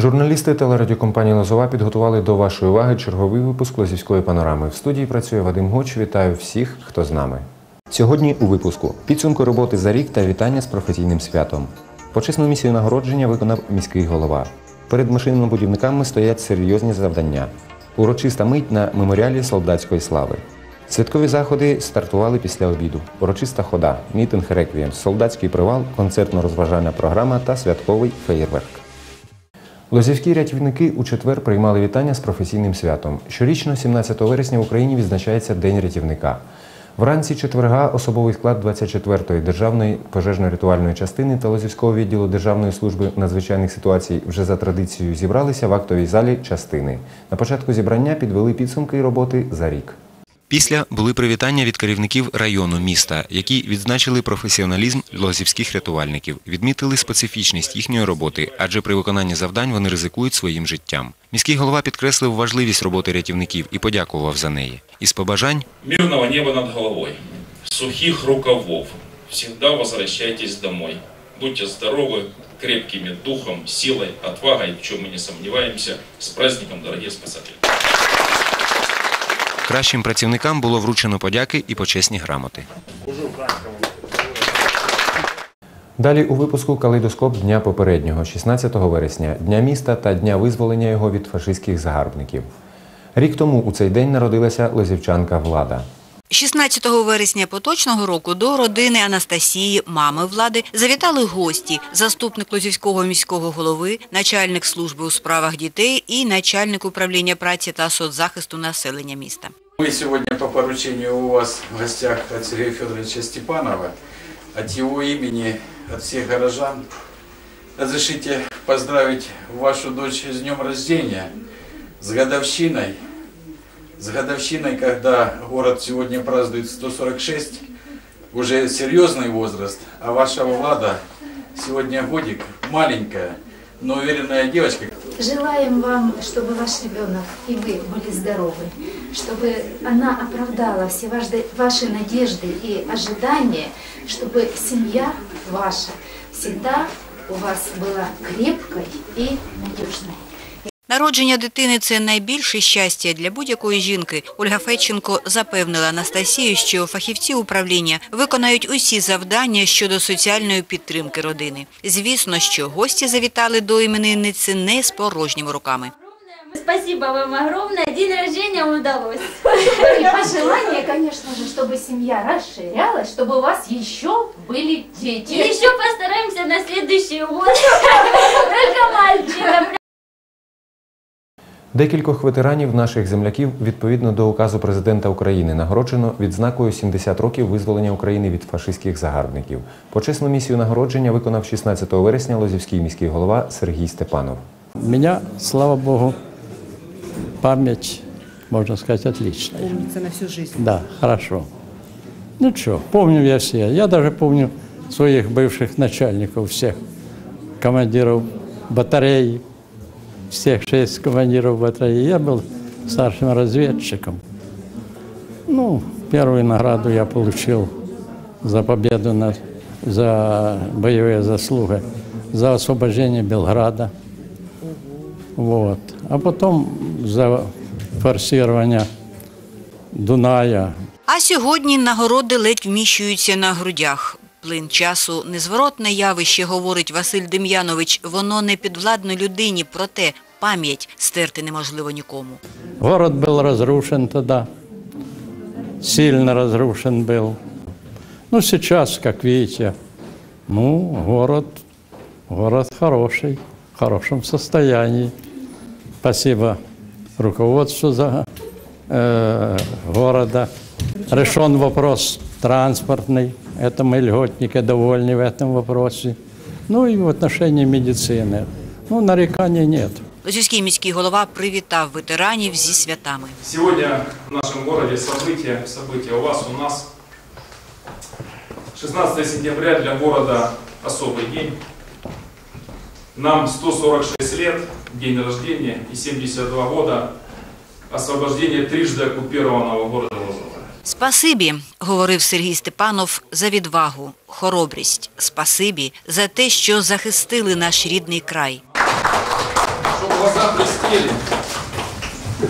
Журналісти телерадіокомпанії Лозова підготували до вашої уваги черговий випуск Лозівської панорами. В студії працює Вадим Гоч. Вітаю всіх, хто з нами. Сьогодні у випуску підсумки роботи за рік та вітання з професійним святом. Почесну місію нагородження виконав міський голова. Перед машинобудівниками стоять серйозні завдання. Урочиста мить на меморіалі солдатської слави. Святкові заходи стартували після обіду. Урочиста хода, мітинг реквієм, солдатський привал, концертно-розважальна програма та святковий феєрверк. Лозівські рятівники у четвер приймали вітання з професійним святом. Щорічно, 17 вересня в Україні відзначається День рятівника. Вранці четверга особовий склад 24-ї державної пожежно-рятувальної частини та Лозівського відділу Державної служби надзвичайних ситуацій вже за традицією зібралися в актовій залі частини. На початку зібрання підвели підсумки роботи за рік. Після були привітання від керівників району міста, які відзначили професіоналізм лозівських рятувальників, відмітили специфічність їхньої роботи, адже при виконанні завдань вони ризикують своїм життям. Міський голова підкреслив важливість роботи рятівників і подякував за неї. Із побажань Мирного неба над головой, сухих рукавов. Всегда возвращайтесь домой. Будьте здоровы, крепкими духом, силой, отвагой, в чем мы не сомневаемся. С праздником, дорогие спасатели! Кращим працівникам було вручено подяки і почесні грамоти. Далі у випуску калейдоскоп дня попереднього, 16 вересня, Дня міста та Дня визволення його від фашистських загарбників. Рік тому у цей день народилася лозівчанка Влада. 16 вересня поточного року до родини Анастасії, мами влади, завітали гості, заступник Лозівського міського голови, начальник служби у справах дітей і начальник управління праці та соцзахисту населення міста. Мы сегодня по поручению у вас в гостях от Сергея Федоровича Степанова, от его имени, от всех горожан. Разрешите поздравить вашу дочь с днем рождения, с годовщиной. С годовщиной, когда город сегодня празднует 146, уже серьезный возраст, а ваша Влада сегодня годик, маленькая, но уверенная девочка. Желаем вам, чтобы ваш ребенок и вы были здоровы, чтобы она оправдала все ваши, ваши надежды и ожидания, чтобы семья ваша всегда у вас была крепкой и надежной. Народження дитини це найбільше щастя для будь-якої жінки. Ольга Федченко запевнила Анастасію, що фахівці управління виконають усі завдання щодо соціальної підтримки родини. Звісно, що гості завітали до іменинниці не з порожніми руками. Спасибо вам огромное. День рождения удалось. И пожелание, конечно же, чтобы семья расширялась, чтобы у вас еще были дети. И еще постараемся на следующий год. Только мальчикам. Декількох ветеранів наших земляків відповідно до указу президента України нагороджено відзнакою 70 років визволення України від фашистських загарбників. Почесну місію нагородження виконав 16 вересня Лозівський міський голова Сергій Степанов. У меня, слава богу, память, можно сказать, отличная. Помнится на всю жизнь. Да, хорошо. Ну что, помню я все. Я даже помню своих бывших начальников, всех командиров батареи, всех шесть командиров батареи. Я был старшим разведчиком. Ну, первую награду я получил за победу, на, за боевые заслуги, за освобождение Белграда. Вот. А потом за форсирование Дуная, А сьогодні нагороди ледь вміщуються на грудях. Плин часу незворотне явище, говорить Василь Дем'янович. Воно не підвладно людині, проте пам'ять стерти неможливо нікому. Город был разрушен тогда, сильно разрушен был. Ну, сейчас, как видите, ну, город, город хороший, в хорошем состоянии. Спасибо руководству за э, города. Решен вопрос транспортный. Это мы льготники довольны в этом вопросе. Ну и в отношении медицины. Ну, нареканий нет. Лозівський міський голова привітав ветеранів зі святами. Сегодня в нашем городе событие, событие у вас, у нас. 16 сентября для города особый день. Нам 146 лет, день рождения и 72 года освобождения трижды оккупированного города Лозова. Спасибі, говорив Сергій Степанов, за відвагу, хоробрість. Спасибі за те, що захистили наш рідний край. глаза блестели,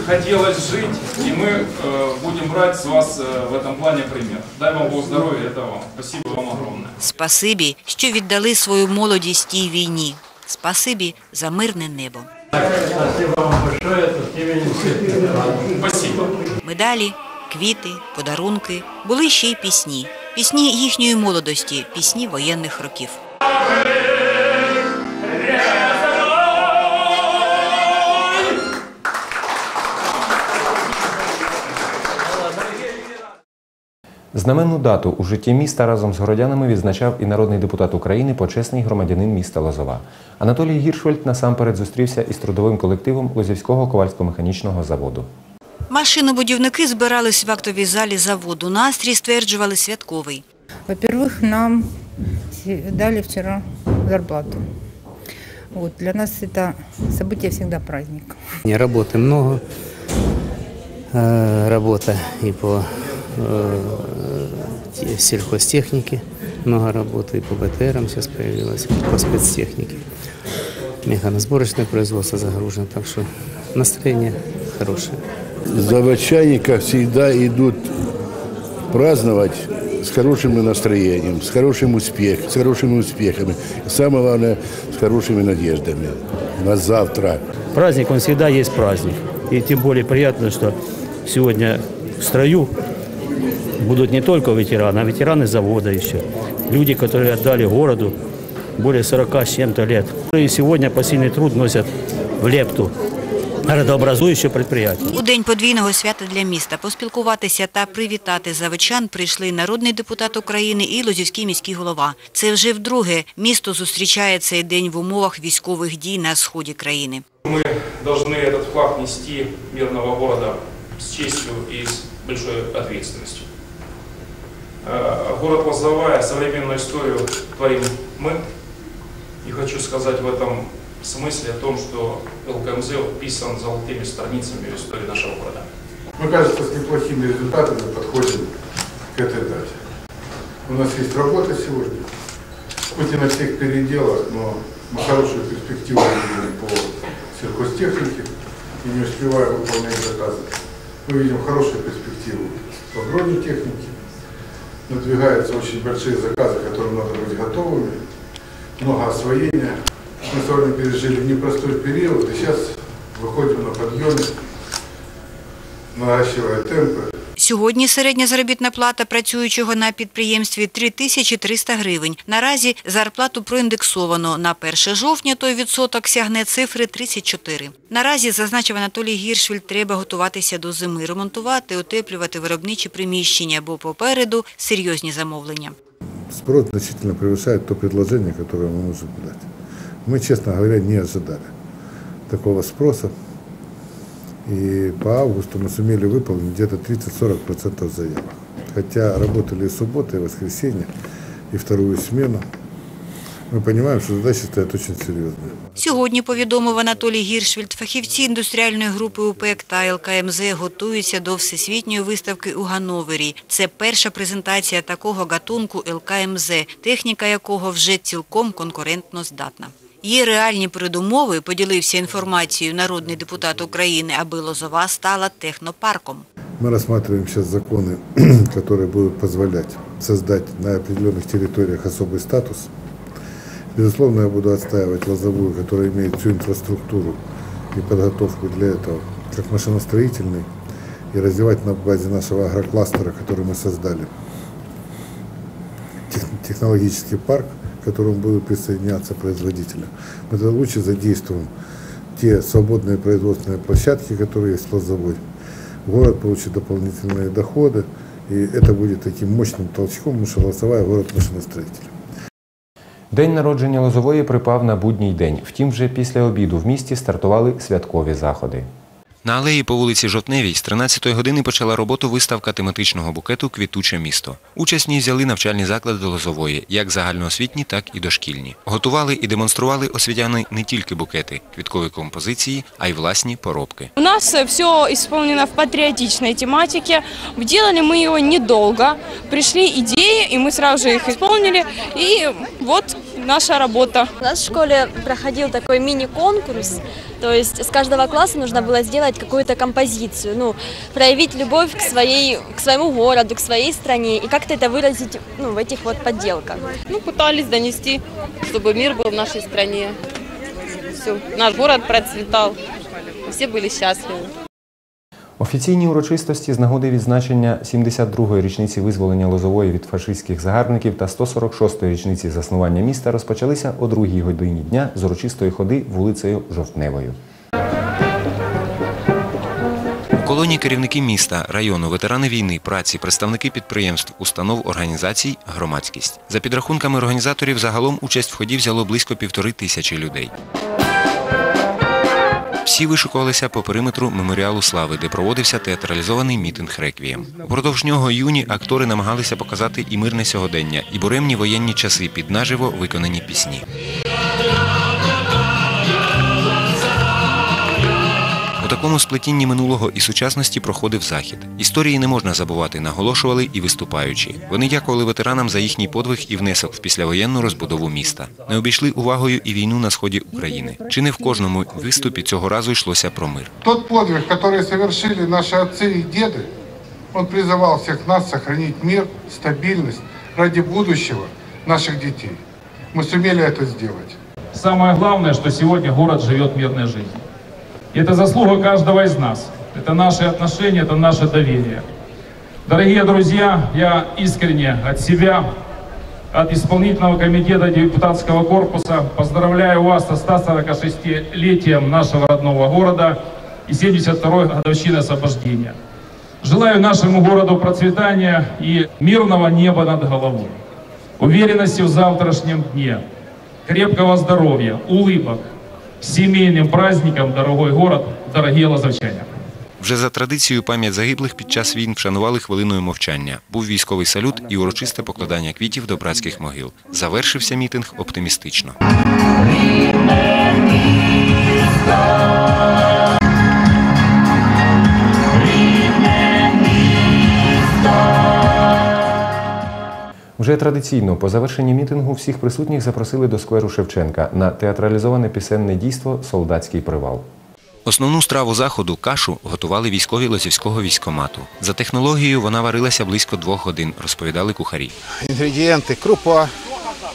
хотелось жить, и мы э, будем брать с вас э, в этом плане пример. Дай вам Бог здоровья, это вам. Спасибо вам огромное. Спасибі, що віддали свою молодість тій війні. Спасибі за мирне небо. Спасибо. Медалі, квіти, подарунки, були ще й пісні. Пісні їхньої молодості, пісні воєнних років. Знаменну дату у житті міста разом з городянами відзначав і народний депутат України, почесний громадянин міста Лозова. Анатолій Гіршвельд насамперед зустрівся із трудовим колективом Лозівського ковальсько-механічного заводу. Машинобудівники збирались в актовій залі заводу. Настрій стверджували святковий. Во-первых, нам се- дали вчера зарплату. Вот, для нас это событие всегда праздник. Не, Работы много. Э, Работа и по э, те- сельхозтехнике много работы, и по БТРам сейчас появилось, и по спецтехнике. Механосборочное производство загружено, так что настроение хорошее. Заводчане, как всегда, идут праздновать с хорошим настроением, с хорошим успехом, с хорошими успехами. И самое главное, с хорошими надеждами на завтра. Праздник, он всегда есть праздник. И тем более приятно, что сегодня в строю будут не только ветераны, а ветераны завода еще. Люди, которые отдали городу более 40 с чем-то лет. И сегодня посильный труд носят в лепту градообразующее предприятие. У день подвійного свята для міста поспілкуватися та привітати заводчан прийшли народний депутат України і Лозівський міський голова. Це вже вдруге місто зустрічає цей день в умовах військових дій на сході країни. Мы должны этот флаг нести мирного города с честью и с большой ответственностью. Э, Город Лозовая, современную историю творим мы. И хочу сказать в этом смысле о том, что ЛКМЗ вписан золотыми страницами в истории нашего города. Мы, кажется, с неплохими результатами подходим к этой дате. У нас есть работа сегодня, хоть и на всех переделах, но мы хорошую перспективу видим по сельхозтехнике и не успеваем выполнять заказы. Мы видим хорошую перспективу по бронетехнике. Надвигаются очень большие заказы, которым надо быть готовыми. Много освоения. Мы с вами пережили непростой период, и сейчас выходим на подъеме, наращивая темпы. Сьогодні середня заробітна плата працюючого на підприємстві 3300 гривень. Наразі зарплату проіндексовано. На 1 жовтня той відсоток сягне цифри 34. Наразі, зазначив Анатолій Гіршвіль, треба готуватися до зими, ремонтувати, утеплювати виробничі приміщення, бо попереду серйозні замовлення. Спрос значительно превышает то предложение, которое мы можем дать. Мы, честно говоря, не ожидали такого спроса. И по августу мы сумели выполнить где-то 30-40% заявок. Хотя работали и субботы, и воскресенье, и вторую смену. Мы понимаем, что задача стоит очень серьезная. Сьогодні, повідомив Анатолій Гіршвільд, фахівці індустріальної групи УПЕК та ЛКМЗ готуються до всесвітньої виставки у Ганновері. Це перша презентація такого гатунку ЛКМЗ, техніка якого вже цілком конкурентно здатна. Є реальні передумови, поділився інформацією народний депутат України, аби Лозова стала технопарком. Мы рассматриваем сейчас законы, которые будут позволять создать на определенных территориях особый статус. Безусловно, я буду отстаивать Лозовую, которая имеет всю инфраструктуру и подготовку для этого, как машиностроительный, и развивать на базе нашего агрокластера, который мы создали, тех- технологический парк, к которому будут присоединяться производители. Мы тогда лучше задействуем те свободные производственные площадки, которые есть в Лозовой. Город получит дополнительные доходы, и это будет таким мощным толчком, потому что Лозовая город машиностроителей. День народження Лозової припав на будній день. Втім, вже після обіду в місті стартували святкові заходи. На алеї по вулиці Жовтневій з 13-ї години почала роботу виставка тематичного букету Квітуче місто. Участь взяли навчальні заклади Лозової, як загальноосвітні, так і дошкільні. Готували і демонстрували освітяни не тільки букети, квіткові композиції, а й власні поробки. У нас все исполнено в патриотичной тематике. Делали мы его недолго. Пришли идеи, и мы сразу же их исполнили. И вот наша работа. У нас в школе проходил такой мини-конкурс То есть с каждого класса нужно было сделать какую-то композицию, ну, проявить любовь к, своей, к своему городу, к своей стране и как-то это выразить ну, в этих вот подделках. Ну, пытались донести, чтобы мир был в нашей стране. Все, наш город процветал, все были счастливы. Офіційні урочистості з нагоди відзначення 72-ї річниці визволення Лозової від фашистських загарбників та 146-ї річниці заснування міста розпочалися о 2 годині дня з урочистої ходи вулицею Жовтневою. У колонії керівники міста, району, ветерани війни, праці, представники підприємств, установ, організацій, громадськість. За підрахунками організаторів, загалом участь в ході взяло близько півтори тисячі людей. Всі вишукувалися по периметру меморіалу слави, де проводився театралізований мітинг реквієм. Упродовж нього юні актори намагалися показати і мирне сьогодення, і буремні воєнні часи під наживо виконані пісні. такому сплетінні минулого і сучасності проходив захід. Історії не можна забувати, наголошували і виступаючі. Вони дякували ветеранам за їхній подвиг і внесок в післявоєнну розбудову міста. Не обійшли увагою і війну на сході України. Чи не в кожному виступі цього разу йшлося про мир. Тот подвиг, который совершили наши отцы и деды, он призывал всех нас сохранить мир, стабильность ради будущего наших детей. Мы сумели это сделать. Самое главное, что сегодня город живет мирной жизнью. И это заслуга каждого из нас. Это наши отношения, это наше доверие. Дорогие друзья, я искренне от себя, от исполнительного комитета депутатского корпуса поздравляю вас со 146-летием нашего родного города и 72-й годовщиной освобождения. Желаю нашему городу процветания и мирного неба над головой, уверенности в завтрашнем дне, крепкого здоровья, улыбок, семейным праздником, дорогой город, дорогие лазовчане. Вже за традицією пам'ять загиблих під час війн вшанували хвилиною мовчання. Був військовий салют і урочисте покладання квітів до братських могил. Завершився мітинг оптимістично. Вже традиційно по завершенні мітингу всіх присутніх запросили до скверу Шевченка на театралізоване пісенне дійство Солдатський привал. Основну страву заходу кашу готували військові Лозівського військомату. За технологією вона варилася близько двох годин, розповідали кухарі. Інгредієнти крупа,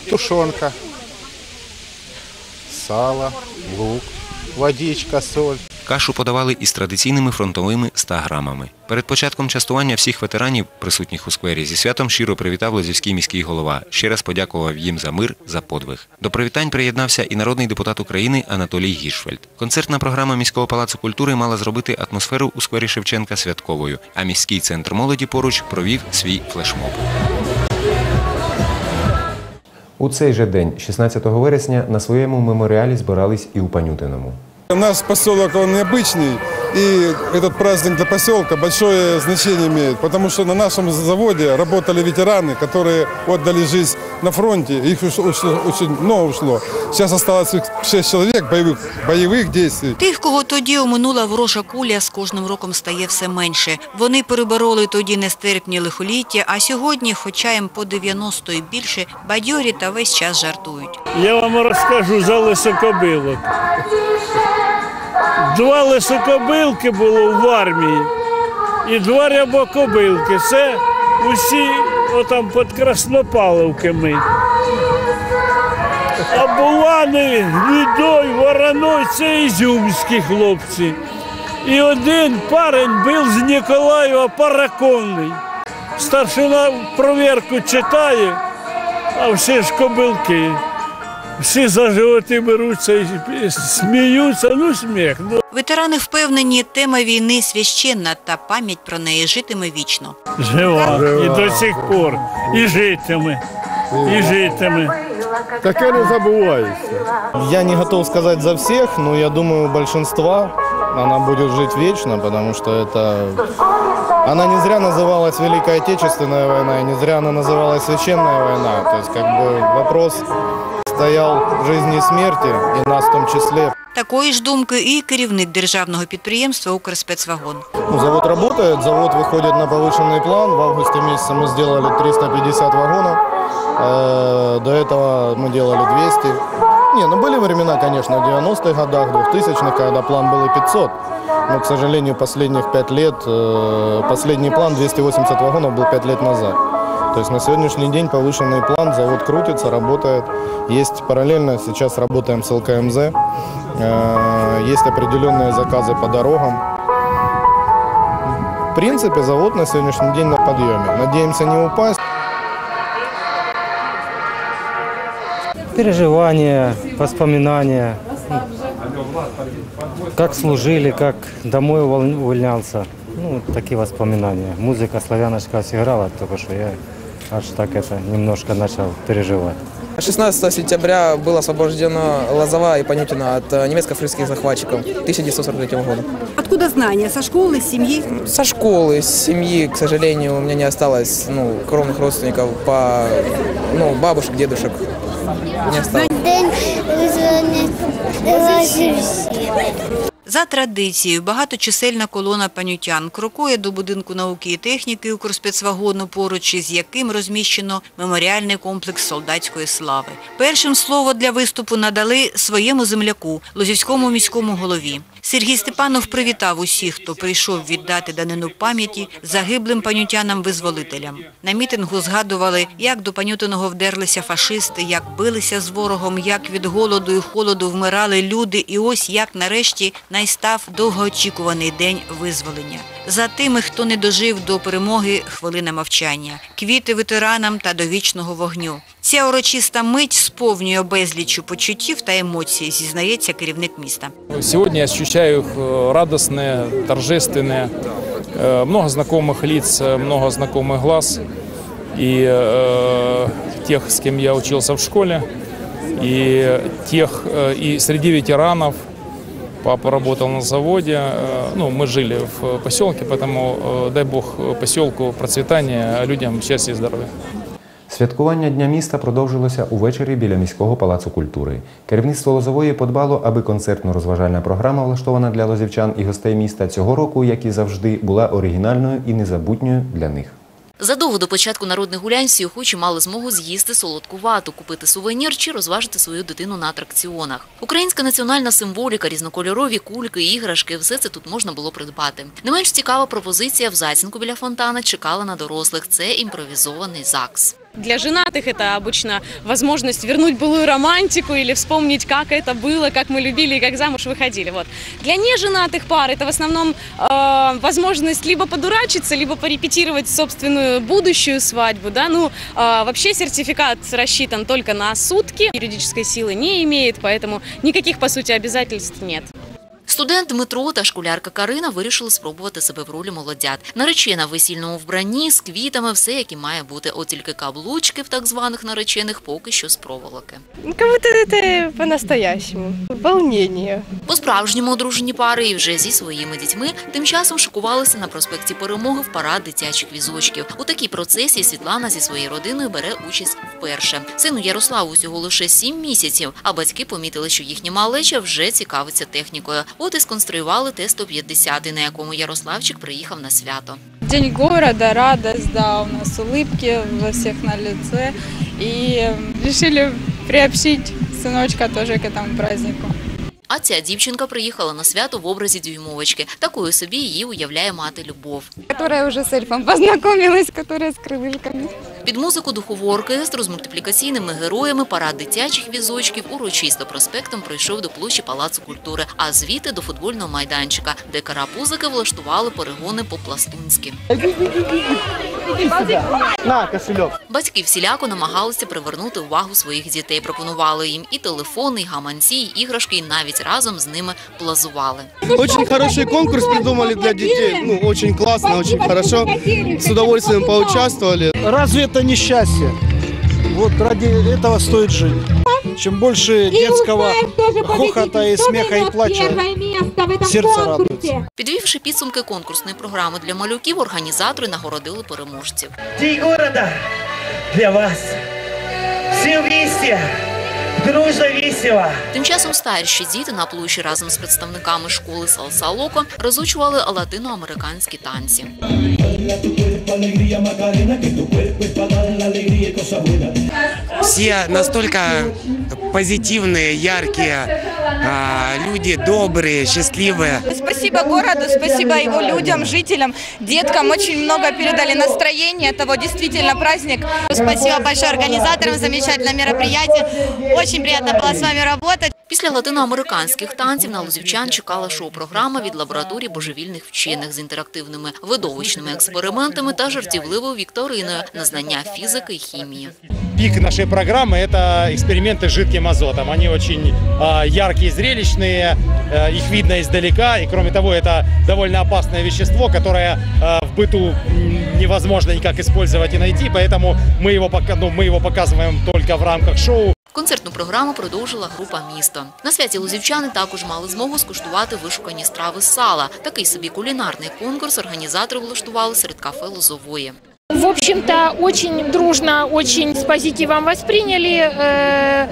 тушонка, сало, лук, водичка, соль. Кашу подавали із традиційними фронтовими 100 грамами. Перед початком частування всіх ветеранів, присутніх у сквері, зі святом щиро привітав Лозівський міський голова. Ще раз подякував їм за мир, за подвиг. До привітань приєднався і народний депутат України Анатолій Гішфельд. Концертна програма міського палацу культури мала зробити атмосферу у сквері Шевченка святковою, а міський центр молоді поруч провів свій флешмоб. У цей же день, 16 вересня, на своєму меморіалі збирались і у Панютиному. Наш поселок, он необычный, и этот праздник для поселка большое значение имеет, потому что на нашем заводе работали ветераны, которые отдали жизнь на фронте, их уж- уж- очень много ушло. Сейчас осталось их 6 человек боевых, боевых действий. Тих, кого тоді оминула ворожа куля, з кожним роком стає все менше. Вони перебороли тоді нестерпні лихоліття, а сьогодні, хоча їм по 90 і більше, бадьорі та весь час жартують. Я вам розкажу за лисокобилок. Два лисокобилки було в армії і два рябокобилки. Це усі отам під Краснопавловками. А булани, гнідой, вороной це ізюмські хлопці. І один парень був з Ніколаєва параконний. Старшина провірку читає, а всі ж кобилки Всі за животи беруться і сміються, ну сміх. Ну. Ветерани впевнені, тема війни священна та пам'ять про неї житиме вічно. Жива. І до сих пор. І житиме. І житиме. Таке не забувається. Я не готов сказать за всех, но я думаю, большинства она будет жить вечно, потому что это... Она не зря называлась Великая Отечественная война, и не зря она называлась Священная война. То есть как бы вопрос стоял жизни и смерти, и нас в том числе. Такої ж думки і керівник державного підприємства «Укрспецвагон». Ну, завод работает, завод выходит на повышенный план. В августе месяце мы сделали 350 вагонов. Э, До этого мы делали 200. Не, ну были времена, конечно, в 90-х годах, 2000-х, когда план был и 500. Но, к сожалению, последних 5 лет, э, последний план 280 вагонов был 5 лет назад. То есть на сегодняшний день повышенный план, завод крутится, работает. Есть параллельно, сейчас работаем с ЛКМЗ. Э, Есть определенные заказы по дорогам. В принципе, завод на сегодняшний день на подъеме. Надеемся не упасть. переживания, воспоминания, как служили, как домой уволь- увольнялся. Ну, такие воспоминания. Музыка славяночка сыграла, только что я аж так это немножко начал переживать. 16 сентября было освобождено Лозова и Понютина от э, немецко-фашистских захватчиков 1943 года. Откуда знания? Со школы, с семьи? Со школы, с семьи, к сожалению, у меня не осталось ну, кровных родственников по ну, бабушек, дедушек. Не осталось. За традицією, багаточисельна колона панютян крокує до будинку науки і техніки Укрспецвагону, поруч із яким розміщено меморіальний комплекс солдатської слави. Першим слово для виступу надали своєму земляку, Лозівському міському голові. Сергій Степанов привітав усіх, хто прийшов віддати данину пам'яті загиблим панютянам-визволителям. На мітингу згадували, як до панютиного вдерлися фашисти, як билися з ворогом, як від голоду і холоду вмирали люди, і ось як нарешті найстав довгоочікуваний день визволення. За тими, хто не дожив до перемоги, хвилина мовчання, квіти ветеранам та до вічного вогню. Ця урочиста мить сповнює безлічу почуттів та емоцій, зізнається керівник міста. Сегодня я ощущаю их э, радостные, торжественные, э, много знакомых лиц, э, много знакомых глаз. И э, тех, с кем я учился в школе, и тех, э, и среди ветеранов. Папа работал на заводе, э, ну, мы жили в поселке, поэтому э, дай бог поселку процветания, а людям счастья и здоровья. Святкування Дня міста продовжилося увечері біля міського палацу культури. Керівництво Лозової подбало, аби концертно-розважальна програма, влаштована для лозівчан і гостей міста цього року, як і завжди, була оригінальною і незабутньою для них. Задовго до початку народних гулянь всі охочі мали змогу з'їсти солодку вату, купити сувенір чи розважити свою дитину на атракціонах. Українська національна символіка, різнокольорові кульки, іграшки – все це тут можна було придбати. Не менш цікава пропозиція в зацінку біля фонтана чекала на дорослих – це імпровізований ЗАГС. Для женатых это обычно возможность вернуть былую романтику или вспомнить, как это было, как мы любили и как замуж выходили. Вот. Для неженатых пар это в основном э, возможность либо подурачиться, либо порепетировать собственную будущую свадьбу. Да? Ну, э, вообще сертификат рассчитан только на сутки, юридической силы не имеет, поэтому никаких, по сути, обязательств нет. Студент Дмитро та школярка Карина вирішили спробувати себе в ролі молодят. Наречена в весільному вбранні, з квітами, все, як і має бути. От тільки каблучки в так званих наречених поки що з проволоки. Будто по-настоящему. Волнение. По-справжньому одружені пари і вже зі своїми дітьми тим часом шикувалися на проспекті Перемоги в парад дитячих візочків. У такій процесії Світлана зі своєю родиною бере участь вперше. Сину Ярославу усього лише сім місяців, а батьки помітили, що їхня малеча вже цікавиться технікою. От і сконструювали Т-150, на якому Ярославчик приїхав на свято. День города, радость, да, у нас улыбки во всех на лице. И решили приобщить сыночка тоже к этому празднику. А ця дівчинка приїхала на свято в образі дюймовочки. Такою собі її уявляє мати Любов. Которая уже с эльфом познакомилась, которая с крылышками. Під музику духового оркестру з мультиплікаційними героями парад дитячих візочків урочисто проспектом пройшов до площі Палацу культури, а звідти до футбольного майданчика, де карапузики влаштували перегони по-пластунськи. На. Батьки всіляко намагалися привернути увагу своїх дітей. Пропонували їм і телефони, і гаманці, і іграшки, і навіть разом з ними плазували. Очень хороший конкурс придумали для детей. Ну, очень классно, очень хорошо. С удовольствием поучаствовали. Разве это несчастье. Вот ради этого стоит жить. Чем больше детского хохота і сміха і плача, серце радується. Підвівши підсумки конкурсної програми для малюків, організатори нагородили переможців. Дій міста для вас. всі вместе. Тим часом старші діти на площі разом з представниками школи Салса Локо розучували латиноамериканські танці. Все настолько позитивные, яркие, а, люди добрые, счастливые. Спасибо городу, спасибо его людям, жителям, деткам. Очень много передали настроения. Это вот действительно праздник. Спасибо большое организаторам, замечательное мероприятие. Очень приятно было с вами работать. Після латиноамериканських танців на лозівчан чекала шоу-програма від лабораторії божевільних вчених з інтерактивними видовищними експериментами та жартівливою вікториною на знання фізики і хімії. Пик нашей программы – это эксперименты с жидким азотом. Они очень а, яркие, зрелищные, а, их видно издалека. И кроме того, это довольно опасное вещество, которое а, в быту м, невозможно никак использовать и найти. Поэтому мы его, пока- ну, мы его показываем только в рамках шоу. Концертну програму продовжила група «Місто». На святі лозівчани також мали змогу скуштувати вишукані страви з сала. Такий собі кулінарний конкурс організатори влаштували серед кафе Лозової. В общем-то, очень дружно, очень с позитивом восприняли э,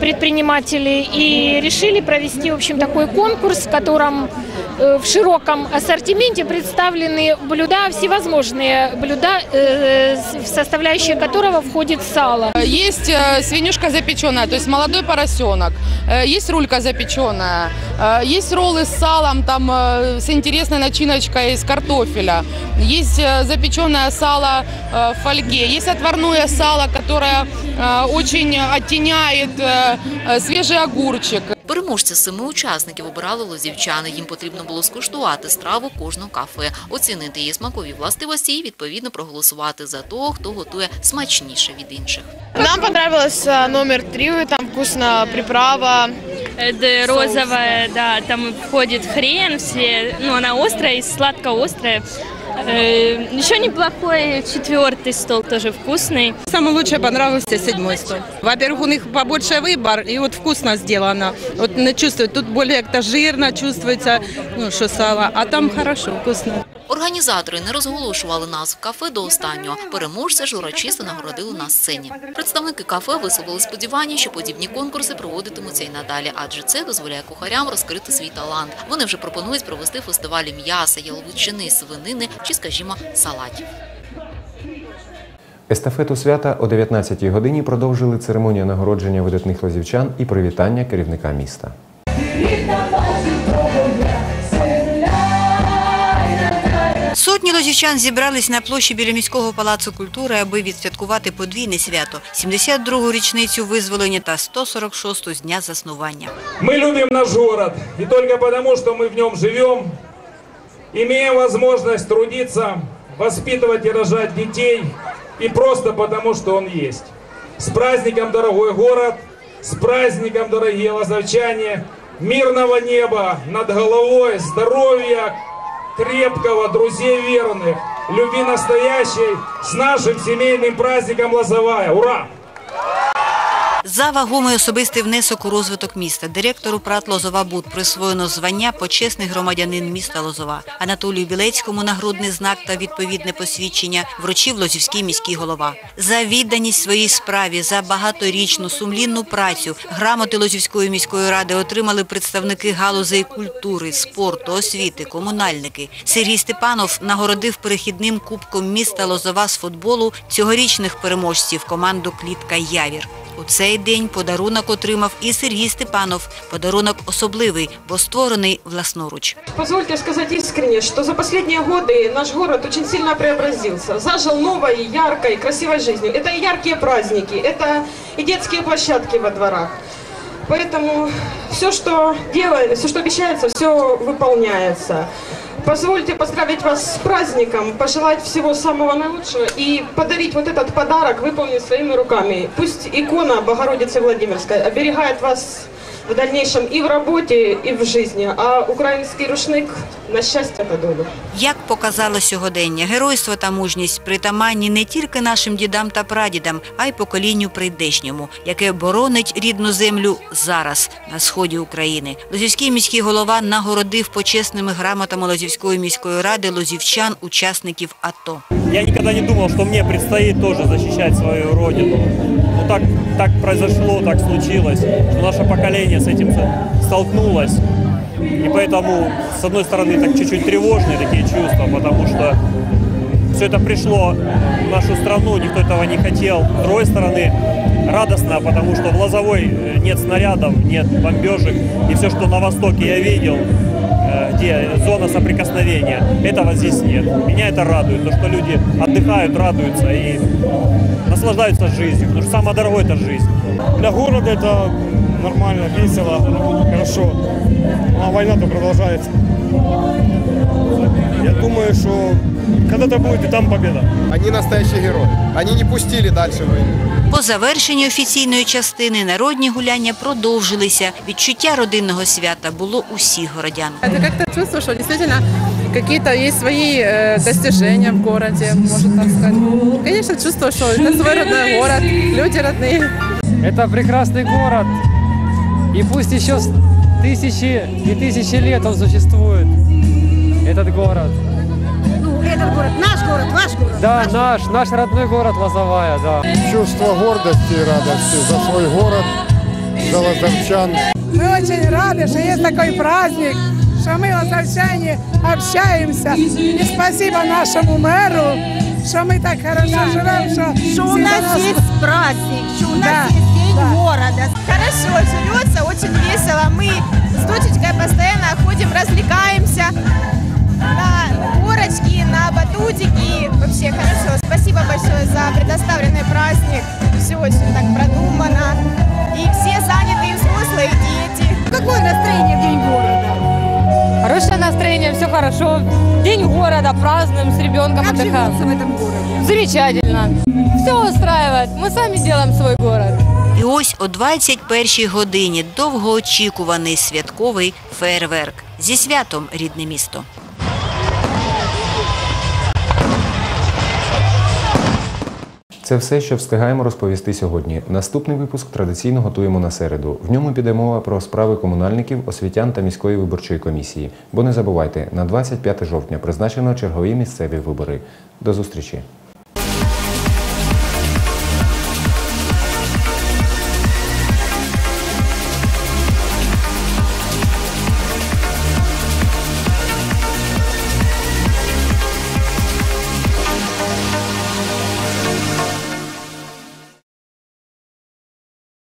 предприниматели и решили провести, в общем, такой конкурс, в котором в широком ассортименте представлены блюда, всевозможные блюда, э, в составляющие которого входит сало. Есть э, свинюшка запеченная, то есть молодой поросенок. Э, Есть рулька запеченная. Э, Есть роллы с салом, там э, с интересной начиночкой из картофеля. Есть э, запеченное сало э, в фольге. Есть отварное сало, которое э, очень оттеняет э, э, свежий огурчик. Переможця семи учасників обирали лозівчани. Їм потрібно було скуштувати страву кожного кафе, оцінити її смакові властивості і відповідно проголосувати за того, хто готує смачніше від інших. Нам э, номер три, там вкусно приправа. Это розовая, да, там входит хрен, все, ну, она острая и сладко-острая. Э, Еще неплохой четвертый стол, тоже вкусный. Самый лучший понравился седьмой стол. Во-первых, у них побольше выбор, и вот вкусно сделано. Вот чувствует, тут более как-то жирно чувствуется, ну, что сало, а там хорошо, вкусно. Організатори не розголошували назв кафе до останнього. Переможця ж урочисто нагородили на сцені. Представники кафе висловили сподівання, що подібні конкурси проводитимуться і надалі, адже це дозволяє кухарям розкрити свій талант. Вони вже пропонують провести фестивалі м'яса, яловичини, свинини чи, скажімо, салатів. Естафету свята о 19-й годині продовжили церемонія нагородження видатних лозівчан і привітання керівника міста. Сотні лозівчан зібрались на площі біля міського палацу культури, аби відсвяткувати подвійне свято – 72-гу річницю визволення та 146-ту з дня заснування. Мы любим наш город, и только потому, что мы в нем живем, имеем возможность трудиться, воспитывать и рожать детей, и просто потому, что он есть. С праздником, дорогой город, с праздником, дорогие лазовчане, мирного неба над головой, здоровья крепкого, друзей верных, любви настоящей, с нашим семейным праздником Лозовая. Ура! За вагомий особистий внесок у розвиток міста директору ПРАТ Лозова Буд присвоєно звання почесний громадянин міста Лозова. Анатолію Білецькому нагрудний знак та відповідне посвідчення вручив Лозівський міський голова. За відданість своїй справі, за багаторічну сумлінну працю грамоти Лозівської міської ради отримали представники галузей культури, спорту, освіти, комунальники. Сергій Степанов нагородив перехідним кубком міста Лозова з футболу цьогорічних переможців команду Клітка Явір. У цей день подарунок отримав і Сергій Степанов. Подарунок особливий, бо створений власноруч. Позвольте сказать искренне, что за последние годы наш город очень сильно преобразился, зажил новой, яркой, красивой жизнью. Это и яркие праздники, это и детские площадки во дворах. Поэтому все, что делается, все, что обещается, все выполняется. Позвольте поздравить вас с праздником, пожелать всего самого наилучшего и подарить вот этот подарок, выполнить своими руками. Пусть икона Богородицы Владимирской оберегает вас в дальнейшем и в работе, и в жизни, а украинский рушник на счастье та долю. Як показало сьогодення, геройство та мужність притаманні не тільки нашим дідам та прадідам, а й поколінню прийдешньому, яке боронить рідну землю зараз на сході України. Лозівський міський голова нагородив почесними грамотами Лозівської міської ради лозівчан, учасників АТО. Я никогда не думал, что мне предстоит тоже защищать свою родину. Но так, так произошло, так случилось, что наше поколение с этим столкнулось. И поэтому, с одной стороны, так чуть-чуть тревожные такие чувства, потому что все это пришло в нашу страну, никто этого не хотел. С другой стороны, радостно, потому что в Лозовой э, нет снарядов, нет бомбежек. И все, что на востоке я видел, где зона соприкосновения, этого здесь нет. Меня это радует, то, что люди отдыхают, радуются и наслаждаются жизнью. Потому что самое дорогое – это жизнь. Для города это нормально, весело, хорошо. А война-то продолжается. Я думаю, что когда-то будет и там победа. Они настоящие герои. Они не пустили дальше войну. По завершенні офіційної частини народні гуляння продовжилися. Відчуття родинного свята було усіх городян. Это как-то чувство, что действительно какие-то есть свои э, достижения в городе, можно так сказать. Конечно, чувство, что это свой родной город, люди родные. Это прекрасный город. И пусть еще с тысячи и тысячи лет он существует, этот город. Этот город, наш город, ваш город. Да, наш, наш родной город Лозовая, да. Чувство гордости и радости за свой город, за лазовчан. Мы очень рады, что есть такой праздник, что мы, лазовчане, общаемся. И спасибо нашему мэру, что мы так хорошо живем, что, Что у нас нас- есть праздник, что у нас Да, есть день да. города. Хорошо живется, очень весело. Мы с дочечкой постоянно ходим, развлекаемся на горочки, на батутики. Вообще хорошо. Спасибо большое за предоставленный праздник. Все очень так продумано. И все занятые взрослые и дети. Какое настроение в день города? Хорошее настроение, все хорошо. День города, празднуем с ребенком Как отдыхаем. живется в этом городе? Замечательно. Все устраивает. Мы сами делаем свой город. І ось о 21-й годині довгоочікуваний святковий фейерверк. Зі святом, рідне місто. Це все, що встигаємо розповісти сьогодні. Наступний випуск традиційно готуємо на середу. В ньому піде мова про справи комунальників, освітян та міської виборчої комісії. Бо не забувайте, на 25 жовтня призначено чергові місцеві вибори. До зустрічі!